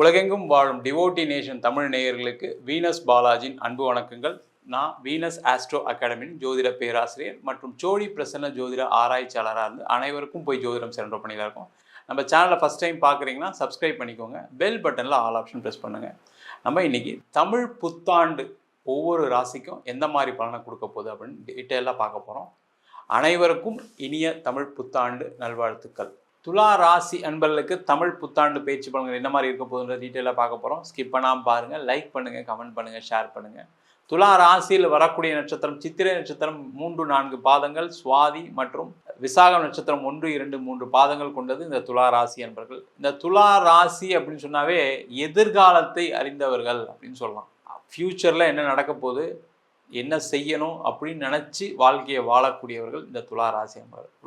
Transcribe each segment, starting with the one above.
உலகெங்கும் வாழும் devotee nation Tamil நேயர்களுக்கு வீனஸ் பாலாஜியின் அன்பு வணக்கங்கள். நான் வீனஸ் ஆஸ்ட்ரோ அகாடமியின் ஜோதிட பேராசிரியர் மற்றும் ஜோடி பிரசன்ன ஜோதிட ஆராய்ச்சியாளராக இருந்து அனைவருக்கும் போய் ஜோதிடம் சென்ற பணியில் இருக்கோம். நம்ம சேனலை ஃபஸ்ட் டைம் பார்க்குறீங்கன்னா சப்ஸ்கிரைப் பண்ணிக்கோங்க. பெல் பட்டனில் ஆல் ஆப்ஷன் ப்ரெஸ் பண்ணுங்கள் நம்ம இன்னைக்கு தமிழ் புத்தாண்டு ஒவ்வொரு ராசிக்கும் எந்த மாதிரி பலனை கொடுக்க போகுது அப்படின்னு டீட்டெயிலாக பார்க்க போகிறோம் அனைவருக்கும் இனிய தமிழ் புத்தாண்டு நல்வாழ்த்துக்கள். துலா ராசி அன்பர்களுக்கு தமிழ் புத்தாண்டு பேச்சு பலன்கள் என்ன மாதிரி இருக்க போகுதுன்ற டீட்டெயிலாக பார்க்க போகிறோம் ஸ்கிப் பண்ணாமல் பாருங்கள் லைக் பண்ணுங்கள் கமெண்ட் பண்ணுங்கள் ஷேர் பண்ணுங்கள் துலா ராசியில் வரக்கூடிய நட்சத்திரம் சித்திரை நட்சத்திரம் மூன்று நான்கு பாதங்கள் சுவாதி மற்றும் விசாகம் நட்சத்திரம் ஒன்று இரண்டு மூன்று பாதங்கள் கொண்டது இந்த துலா ராசி அன்பர்கள். இந்த துலா ராசி அப்படின்னு சொன்னாவே எதிர்காலத்தை அறிந்தவர்கள் அப்படின்னு சொல்லலாம். ஃப்யூச்சரில் என்ன நடக்க போகுது? என்ன செய்யணும் அப்படின்னு நினச்சி வாழ்க்கையை வாழக்கூடியவர்கள் இந்த துலா ராசி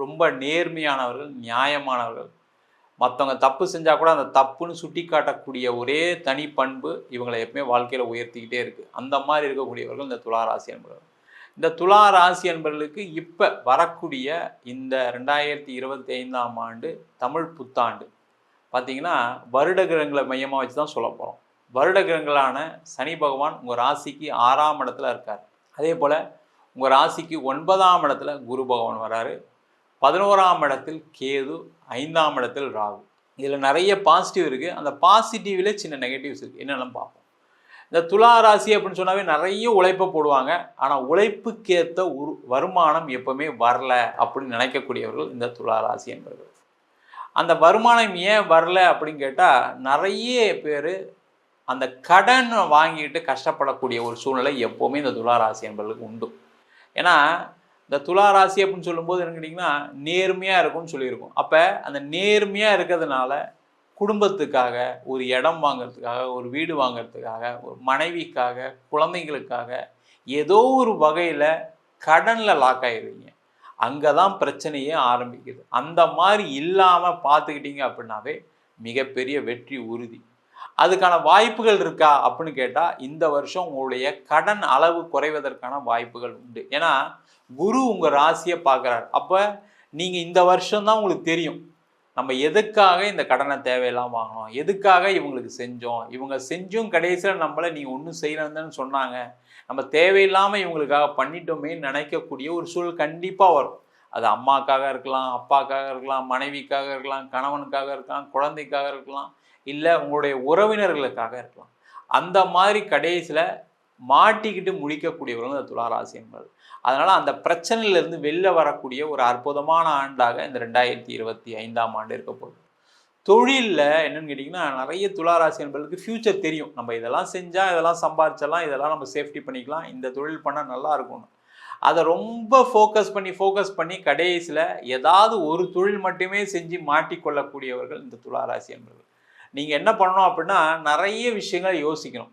ரொம்ப நேர்மையானவர்கள் நியாயமானவர்கள். மற்றவங்க தப்பு செஞ்சால் கூட அந்த தப்புன்னு சுட்டி காட்டக்கூடிய ஒரே தனி பண்பு இவங்களை எப்பவுமே வாழ்க்கையில் உயர்த்திக்கிட்டே இருக்குது அந்த மாதிரி இருக்கக்கூடியவர்கள் இந்த துலா ராசி அன்பர்கள் இந்த துலா ராசி அன்பர்களுக்கு இப்போ வரக்கூடிய இந்த ரெண்டாயிரத்தி இருபத்தி ஐந்தாம் ஆண்டு தமிழ் புத்தாண்டு. பார்த்திங்கன்னா வருட கிரகங்களை மையமாக வச்சு தான் சொல்ல போகிறோம் வருட கிரகங்களான சனி பகவான் உங்கள் ராசிக்கு ஆறாம் இடத்துல இருக்கார். அதே போல் உங்கள் ராசிக்கு ஒன்பதாம் இடத்துல குரு பகவான் வராரு. பதினோராம் இடத்தில் கேது ஐந்தாம் இடத்தில் ராகு. இதில் நிறைய பாசிட்டிவ் இருக்குது அந்த பாசிட்டிவில் சின்ன நெகட்டிவ்ஸ் இருக்குது என்னென்னு பார்ப்போம். இந்த துலா ராசி அப்படின்னு சொன்னாவே நிறைய உழைப்பை போடுவாங்க. ஆனால் உழைப்புக்கேற்ற உரு வருமானம் எப்பவுமே வரல அப்படின்னு நினைக்கக்கூடியவர்கள் இந்த துலா ராசி என்பவர்கள். அந்த வருமானம் ஏன் வரல அப்படின்னு கேட்டால் நிறைய பேர் அந்த கடன் வாங்கிட்டு கஷ்டப்படக்கூடிய ஒரு சூழ்நிலை எப்போவுமே இந்த துளாராசி என்பவர்களுக்கு உண்டு. ஏன்னா இந்த துளாராசி அப்படின்னு சொல்லும்போது என்ன கேட்டிங்கன்னா நேர்மையாக இருக்கும்னு சொல்லியிருக்கோம். அப்போ அந்த நேர்மையாக இருக்கிறதுனால குடும்பத்துக்காக ஒரு இடம் வாங்கிறதுக்காக ஒரு வீடு வாங்கிறதுக்காக ஒரு மனைவிக்காக குழந்தைங்களுக்காக ஏதோ ஒரு வகையில் கடனில் லாக் ஆகிடுவீங்க அங்கே தான் பிரச்சனையே ஆரம்பிக்குது. அந்த மாதிரி இல்லாமல் பார்த்துக்கிட்டீங்க அப்படின்னாவே மிகப்பெரிய வெற்றி உறுதி. அதுக்கான வாய்ப்புகள் இருக்கா அப்படின்னு கேட்டால் இந்த வருஷம் உங்களுடைய கடன் அளவு குறைவதற்கான வாய்ப்புகள் உண்டு. ஏன்னா குரு உங்கள் ராசியை பார்க்குறாரு. அப்போ நீங்கள் இந்த வருஷம்தான் உங்களுக்கு தெரியும். நம்ம எதுக்காக இந்த கடனை தேவையெல்லாம் வாங்கினோம்? எதுக்காக இவங்களுக்கு செஞ்சோம்? இவங்க செஞ்சும் கடைசியில் நம்மளை நீ ஒன்றும் செய்யலன்னு சொன்னாங்க. நம்ம தேவையில்லாமல் இவங்களுக்காக பண்ணிட்டோமேன்னு நினைக்கக்கூடிய ஒரு சூழல் கண்டிப்பாக வரும். அது அம்மாக்காக இருக்கலாம் அப்பாக்காக இருக்கலாம் மனைவிக்காக இருக்கலாம் கணவனுக்காக இருக்கலாம் குழந்தைக்காக இருக்கலாம். இல்லை உங்களுடைய உறவினர்களுக்காக இருக்கலாம். அந்த மாதிரி கடைசியில் மாட்டிக்கிட்டு முடிக்கக்கூடியவர்கள் இந்த துளாராசி என்பது அதனால் அந்த பிரச்சனையிலேருந்து வெளில வரக்கூடிய ஒரு அற்புதமான ஆண்டாக இந்த ரெண்டாயிரத்தி இருபத்தி ஐந்தாம் ஆண்டு இருக்க போகுது. தொழிலில் என்னன்னு கேட்டிங்கன்னா நிறைய துளாராசி என்பதற்கு ஃப்யூச்சர் தெரியும். நம்ம இதெல்லாம் செஞ்சால் இதெல்லாம் சம்பாரிச்சலாம் இதெல்லாம் நம்ம சேஃப்டி பண்ணிக்கலாம் இந்த தொழில் பண்ணால் நல்லா இருக்கும்னு. அதை ரொம்ப ஃபோக்கஸ் பண்ணி ஃபோக்கஸ் பண்ணி கடைசியில் ஏதாவது ஒரு தொழில் மட்டுமே செஞ்சு மாட்டிக்கொள்ளக்கூடியவர்கள் இந்த துளாராசி என்பவர்கள். நீங்கள் என்ன பண்ணணும் அப்படின்னா நிறைய விஷயங்களை யோசிக்கணும்.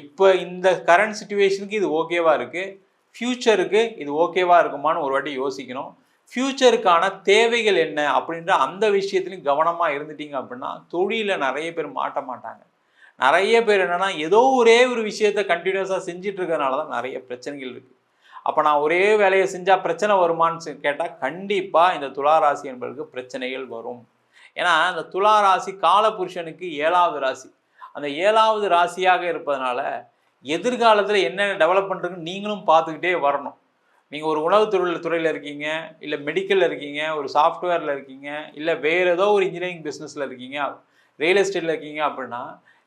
இப்போ இந்த கரண்ட் சுச்சுவேஷனுக்கு இது ஓகேவாக இருக்குது ஃப்யூச்சருக்கு இது ஓகேவாக இருக்குமான்னு ஒரு வாட்டி யோசிக்கணும். ஃப்யூச்சருக்கான தேவைகள் என்ன அப்படின்ற அந்த விஷயத்துலையும் கவனமாக இருந்துட்டீங்க அப்படின்னா தொழிலில் நிறைய பேர் மாட்ட மாட்டாங்க. நிறைய பேர் என்னென்னா ஏதோ ஒரே ஒரு விஷயத்த கண்டினியூஸாக செஞ்சுட்டு இருக்கிறதுனால தான் நிறைய பிரச்சனைகள் இருக்குது அப்போ நான் ஒரே வேலையை செஞ்சால் பிரச்சனை வருமானு கேட்டால் கண்டிப்பாக இந்த துளாராசி என்பதற்கு பிரச்சனைகள் வரும். ஏன்னா அந்த துலா ராசி காலபுருஷனுக்கு ஏழாவது ராசி. அந்த ஏழாவது ராசியாக இருப்பதனால எதிர்காலத்தில் என்னென்ன டெவலப் பண்ணுறதுன்னு நீங்களும் பார்த்துக்கிட்டே வரணும். நீங்கள் ஒரு உணவு தொழில் துறையில் இருக்கீங்க இல்லை மெடிக்கலில் இருக்கீங்க ஒரு சாஃப்ட்வேரில் இருக்கீங்க இல்லை வேறு ஏதோ ஒரு இன்ஜினியரிங் பிஸ்னஸில் இருக்கீங்க ரியல் எஸ்டேட்டில் இருக்கீங்க அப்படின்னா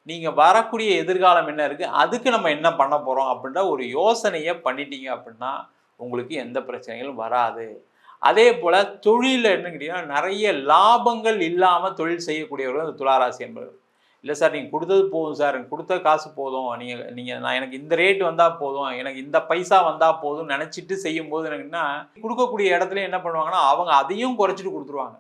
நீங்கள் வரக்கூடிய எதிர்காலம் என்ன இருக்குது அதுக்கு நம்ம என்ன பண்ண போகிறோம் அப்படின்ற ஒரு யோசனையை பண்ணிட்டீங்க அப்படின்னா உங்களுக்கு எந்த பிரச்சனைகளும் வராது. அதே போல் தொழிலில் என்ன கேட்டிங்கன்னா நிறைய லாபங்கள் இல்லாமல் தொழில் செய்யக்கூடியவர்கள் அந்த துளாராசி என்பவர்கள். இல்லை சார் நீங்கள் கொடுத்தது போதும் சார். எனக்கு கொடுத்த காசு போதும். நீங்கள் நீங்கள் நான் எனக்கு இந்த ரேட் வந்தால் போதும். எனக்கு இந்த பைசா வந்தால் போதும் நினச்சிட்டு செய்யும்போது எனக்குன்னா கொடுக்கக்கூடிய இடத்துல என்ன பண்ணுவாங்கன்னா அவங்க அதையும் குறைச்சிட்டு கொடுத்துருவாங்க.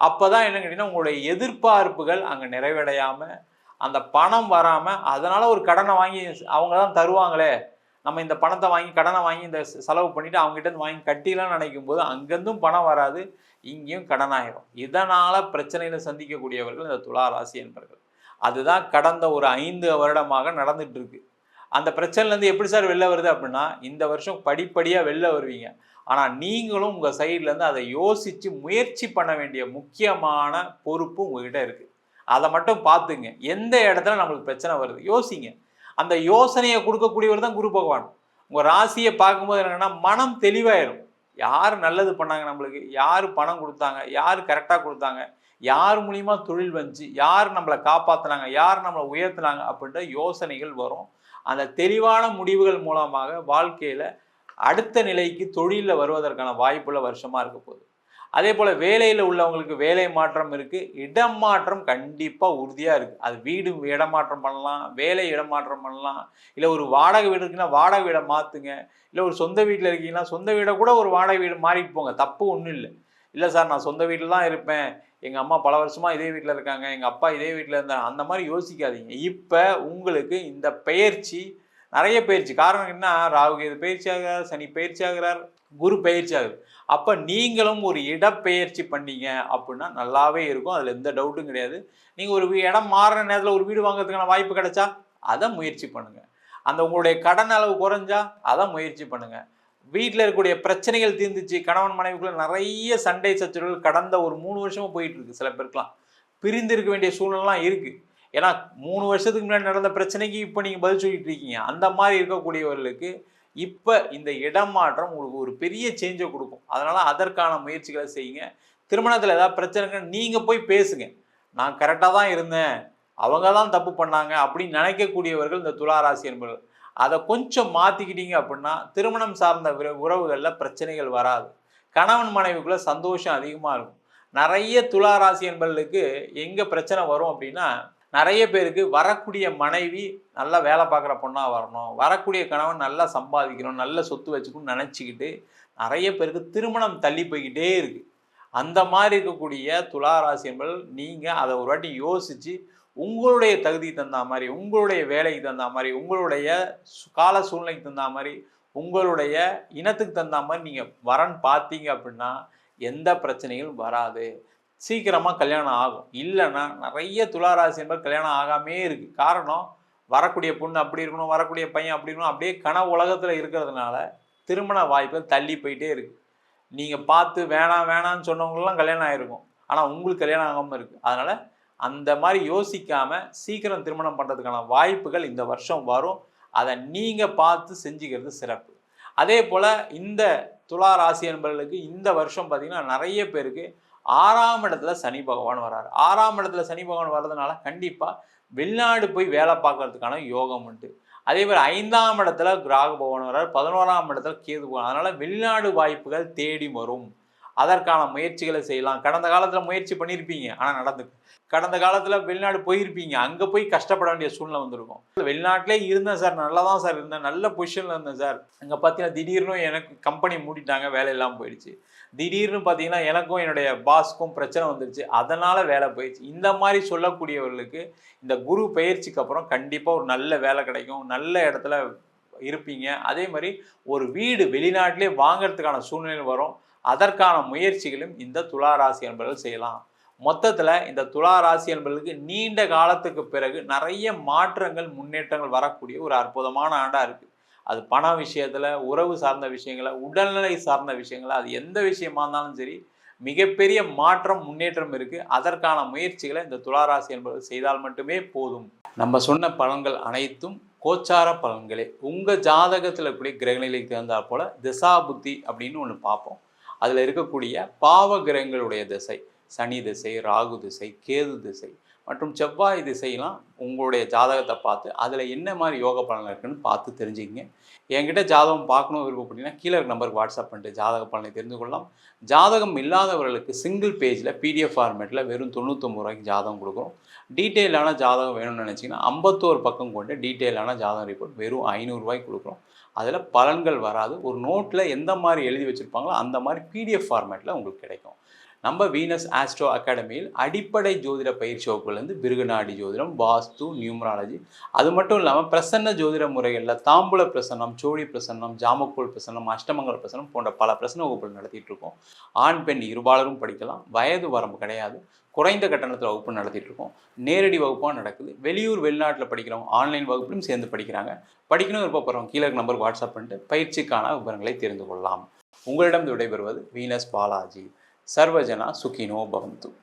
அப்போ தான் என்ன கேட்டிங்கன்னா உங்களுடைய எதிர்பார்ப்புகள் அங்கே நிறைவடையாமல் அந்த பணம் வராமல் அதனால் ஒரு கடனை வாங்கி அவங்க தான் தருவாங்களே நம்ம இந்த பணத்தை வாங்கி கடனை வாங்கி இந்த செலவு பண்ணிவிட்டு அவங்ககிட்ட வாங்கி கட்டிலாம் நினைக்கும் போது அங்கேருந்தும் பணம் வராது இங்கேயும் கடனாயிரும். இதனால் பிரச்சனையில் சந்திக்கக்கூடியவர்கள் இந்த துலா ராசி என்பர்கள். அதுதான் கடந்த ஒரு ஐந்து வருடமாக நடந்துட்டு இருக்கு அந்த பிரச்சனைலேருந்து எப்படி சார் வெளில வருது அப்படின்னா இந்த வருஷம் படிப்படியாக வெளில வருவீங்க. ஆனால் நீங்களும் உங்கள் சைட்லேருந்து அதை யோசித்து முயற்சி பண்ண வேண்டிய முக்கியமான பொறுப்பு உங்ககிட்ட இருக்குது அதை மட்டும் பார்த்துங்க. எந்த இடத்துல நம்மளுக்கு பிரச்சனை வருது? யோசிங்க. அந்த யோசனையை கொடுக்கக்கூடியவர் தான் குரு பகவான். உங்கள் ராசியை பார்க்கும்போது என்னென்னா மனம் தெளிவாயிரும். யார் நல்லது பண்ணாங்க நம்மளுக்கு? யார் பணம் கொடுத்தாங்க? யார் கரெக்டாக கொடுத்தாங்க? யார் மூலியமா தொழில் வந்துச்சு? யார் நம்மளை காப்பாற்றினாங்க யார் நம்மளை உயர்த்தினாங்க? அப்படின்ற யோசனைகள் வரும். அந்த தெளிவான முடிவுகள் மூலமாக வாழ்க்கையில் அடுத்த நிலைக்கு தொழிலில் வருவதற்கான வாய்ப்புள்ள வருஷமாக இருக்க போகுது. அதே போல் வேலையில் உள்ளவங்களுக்கு வேலை மாற்றம் இருக்குது இடம் மாற்றம் கண்டிப்பாக உறுதியாக இருக்குது அது வீடு இடமாற்றம் பண்ணலாம் வேலை இடமாற்றம் பண்ணலாம். இல்லை ஒரு வாடகை வீடு இருக்குன்னா வாடகை வீடை மாற்றுங்க இல்லை ஒரு சொந்த வீட்டில் இருக்கீங்கன்னா சொந்த வீடை கூட ஒரு வாடகை வீடு மாறிட்டு போங்க. தப்பு ஒன்றும் இல்லை. இல்லை சார் நான் சொந்த வீட்டில் தான் இருப்பேன். எங்கள் அம்மா பல வருஷமாக இதே வீட்டில் இருக்காங்க. எங்கள் அப்பா இதே வீட்டில் இருந்தாங்க. அந்த மாதிரி யோசிக்காதீங்க. இப்போ உங்களுக்கு இந்த பெயர்ச்சி நிறைய பயிற்சி. காரணம் என்ன? ராகு கேது பயிற்சி ஆகிறார் சனி பயிற்சி ஆகிறார் குரு பயிற்சி ஆகுது. அப்போ நீங்களும் ஒரு இடப்பெயர்ச்சி பண்ணீங்க அப்படின்னா நல்லாவே இருக்கும். அதில் எந்த டவுட்டும் கிடையாது. நீங்கள் ஒரு இடம் மாறுற நேரத்தில் ஒரு வீடு வாங்குறதுக்கான வாய்ப்பு கிடைச்சா அதை முயற்சி பண்ணுங்கள் அந்த உங்களுடைய கடன் அளவு குறைஞ்சா அதை முயற்சி பண்ணுங்கள் வீட்டில் இருக்கக்கூடிய பிரச்சனைகள் தீர்ந்துச்சு கணவன் மனைவிக்குள்ள நிறைய சண்டை சச்சரவுகள் கடந்த ஒரு மூணு வருஷமாக போயிட்டு இருக்கு. சில பேருக்குலாம் பிரிந்து இருக்க வேண்டிய சூழ்நிலாம் இருக்குது ஏன்னா மூணு வருஷத்துக்கு முன்னாடி நடந்த பிரச்சனைக்கு இப்போ நீங்கள் பதில் சொல்லிட்டு இருக்கீங்க. அந்த மாதிரி இருக்கக்கூடியவர்களுக்கு இப்போ இந்த இடம் மாற்றம் உங்களுக்கு ஒரு பெரிய சேஞ்சை கொடுக்கும். அதனால் அதற்கான முயற்சிகளை செய்யுங்க. திருமணத்தில் ஏதாவது பிரச்சனைங்க நீங்கள் போய் பேசுங்க. நான் கரெக்டாக தான் இருந்தேன். அவங்க தான் தப்பு பண்ணாங்க அப்படின்னு நினைக்கக்கூடியவர்கள் இந்த துளாராசி என்பவர்கள். அதை கொஞ்சம் மாற்றிக்கிட்டீங்க அப்படின்னா திருமணம் சார்ந்த உறவுகளில் பிரச்சனைகள் வராது. கணவன் மனைவிக்குள்ளே சந்தோஷம் அதிகமாக இருக்கும். நிறைய துளாராசி என்பவர்களுக்கு எங்கே பிரச்சனை வரும் அப்படின்னா நிறைய பேருக்கு வரக்கூடிய மனைவி நல்லா வேலை பார்க்குற பொண்ணாக வரணும் வரக்கூடிய கணவன் நல்லா சம்பாதிக்கணும் நல்ல சொத்து வச்சுக்கணும்னு நினச்சிக்கிட்டு நிறைய பேருக்கு திருமணம் தள்ளி போய்கிட்டே இருக்குது அந்த மாதிரி இருக்கக்கூடிய துளாராசி என்பது நீங்கள் அதை ஒரு வாட்டி யோசித்து உங்களுடைய தகுதிக்கு தகுந்த மாதிரி உங்களுடைய வேலைக்கு தகுந்த மாதிரி உங்களுடைய சு- கால சூழ்நிலைக்கு தகுந்த மாதிரி உங்களுடைய இனத்துக்கு தகுந்த மாதிரி நீங்கள் வரன் பார்த்தீங்க அப்படின்னா எந்த பிரச்சனைகளும் வராது. சீக்கிரமாக கல்யாணம் ஆகும். இல்லைன்னா நிறைய துளாராசி என்பது கல்யாணம் ஆகாமே இருக்குது காரணம் வரக்கூடிய பொண்ணு அப்படி இருக்கணும் வரக்கூடிய பையன் அப்படி இருக்கணும் அப்படியே கன உலகத்தில் இருக்கிறதுனால திருமண வாய்ப்புகள் தள்ளி போயிட்டே இருக்குது நீங்கள் பார்த்து வேணாம் வேணாம்னு சொன்னவங்களெலாம் கல்யாணம் ஆகிருக்கும் ஆனால் உங்களுக்கு கல்யாணம் ஆகாமல் இருக்குது அதனால் அந்த மாதிரி யோசிக்காமல் சீக்கிரம் திருமணம் பண்ணுறதுக்கான வாய்ப்புகள் இந்த வருஷம் வரும். அதை நீங்கள் பார்த்து செஞ்சுக்கிறது சிறப்பு. அதே போல் இந்த துலா ராசி என்பவர்களுக்கு இந்த வருஷம் பார்த்தீங்கன்னா நிறைய பேருக்கு ஆறாம் இடத்துல சனி பகவான் வராரு. ஆறாம் இடத்துல சனி பகவான் வர்றதுனால கண்டிப்பாக வெளிநாடு போய் வேலை பார்க்கறதுக்கான யோகம் உண்டு. அதே மாதிரி ஐந்தாம் இடத்துல கிராக பகவான் வரார் பதினோராம் இடத்துல கேது பகவான். அதனால வெளிநாடு வாய்ப்புகள் தேடி வரும். அதற்கான முயற்சிகளை செய்யலாம். கடந்த காலத்தில் முயற்சி பண்ணியிருப்பீங்க. ஆனால் நடந்து கடந்த காலத்தில் வெளிநாடு போயிருப்பீங்க. அங்கே போய் கஷ்டப்பட வேண்டிய சூழ்நிலை வந்திருக்கும். வெளிநாட்டிலே இருந்தேன் சார். நல்லா தான் சார் இருந்தேன். நல்ல பொசிஷனில் இருந்தேன் சார். அங்கே பார்த்தீங்கன்னா திடீர்னு எனக்கு கம்பெனி மூடிட்டாங்க. வேலை இல்லாமல் போயிடுச்சு. திடீர்னு பார்த்தீங்கன்னா எனக்கும் என்னுடைய பாஸ்க்கும் பிரச்சனை வந்துருச்சு. அதனால் வேலை போயிடுச்சு. இந்த மாதிரி சொல்லக்கூடியவர்களுக்கு இந்த குரு பயிற்சிக்கு அப்புறம் கண்டிப்பாக ஒரு நல்ல வேலை கிடைக்கும். நல்ல இடத்துல இருப்பீங்க. அதே மாதிரி ஒரு வீடு வெளிநாட்டிலே வாங்கிறதுக்கான சூழ்நிலை வரும். அதற்கான முயற்சிகளும் இந்த துலா ராசி செய்யலாம். மொத்தத்தில் இந்த துலா ராசி நீண்ட காலத்துக்கு பிறகு நிறைய மாற்றங்கள் முன்னேற்றங்கள் வரக்கூடிய ஒரு அற்புதமான ஆண்டாக இருக்குது அது பண விஷயத்தில் உறவு சார்ந்த விஷயங்களை உடல்நிலை சார்ந்த விஷயங்களை அது எந்த விஷயமா இருந்தாலும் சரி மிகப்பெரிய மாற்றம் முன்னேற்றம் இருக்குது அதற்கான முயற்சிகளை இந்த துளாராசி என்பது செய்தால் மட்டுமே போதும். நம்ம சொன்ன பலன்கள் அனைத்தும் கோச்சார பலன்களே. உங்கள் ஜாதகத்தில் இருக்கக்கூடிய கிரகநிலைக்கு தகுந்தாற் போல் திசா புத்தி அப்படின்னு ஒன்று பார்ப்போம். அதில் இருக்கக்கூடிய பாவ கிரகங்களுடைய திசை சனி திசை ராகு திசை கேது திசை. மற்றும் செவ்வாய் திசையெல்லாம் உங்களுடைய ஜாதகத்தை பார்த்து அதில் என்ன மாதிரி யோக பலன் இருக்குன்னு பார்த்து தெரிஞ்சுக்கங்க. என்கிட்ட ஜாதகம் பார்க்கணும் விருப்பப்பட்டீங்கன்னா கீழே இருக்க நம்பருக்கு வாட்ஸ்அப் பண்ணிட்டு ஜாதக பலனை தெரிந்து கொள்ளலாம். ஜாதகம் இல்லாதவர்களுக்கு சிங்கிள் பேஜில் பிடிஎஃப் ஃபார்மேட்டில் வெறும் தொண்ணூத்தொம்பது ரூபாய்க்கு ஜாதகம் கொடுக்குறோம். டீட்டெயிலான ஜாதகம் வேணும்னு நினச்சிங்கன்னா ஐம்பத்தோரு பக்கம் கொண்டு டீட்டெயிலான ஜாதகம் ரிப்போர்ட் வெறும் ஐநூறுரூவாய்க்கு கொடுக்குறோம். அதில் பலன்கள் வராது. ஒரு நோட்டில் எந்த மாதிரி எழுதி வச்சுருப்பாங்களோ அந்த மாதிரி பிடிஎஃப் ஃபார்மேட்டில் உங்களுக்கு கிடைக்கும். நம்ம வீனஸ் ஆஸ்ட்ரோ அகாடமியில் அடிப்படை ஜோதிட பயிற்சி வகுப்புலேருந்து பிருகுநாடி ஜோதிடம் வாஸ்து நியூமராலஜி அது மட்டும் இல்லாமல் பிரசன்ன ஜோதிட முறைகளில் தாம்பூல பிரசன்னம் சோழி பிரசன்னம் ஜாமக்கோல் பிரசன்னம் அஷ்டமங்கல பிரசன்னம் போன்ற பல பிரசன்ன வகுப்புகள் நடத்திட்டு இருக்கோம். ஆண் பெண் இருபாலரும் படிக்கலாம். வயது வரம்பு கிடையாது. குறைந்த கட்டணத்தில் வகுப்பு நடத்திட்டு இருக்கோம். நேரடி வகுப்பாக நடக்குது. வெளியூர் வெளிநாட்டில் படிக்கிறவங்க ஆன்லைன் வகுப்பிலும் சேர்ந்து படிக்கிறாங்க. படிக்கணும் விருப்பப்படுறவங்க கீழே நம்பர் வாட்ஸ்அப் பண்ணிட்டு பயிற்சிக்கான விவரங்களை தெரிந்து கொள்ளலாம். உங்களிடம் விடைபெறுவது வீனஸ் பாலாஜி. సర్వజన సుఖినో భవంతు.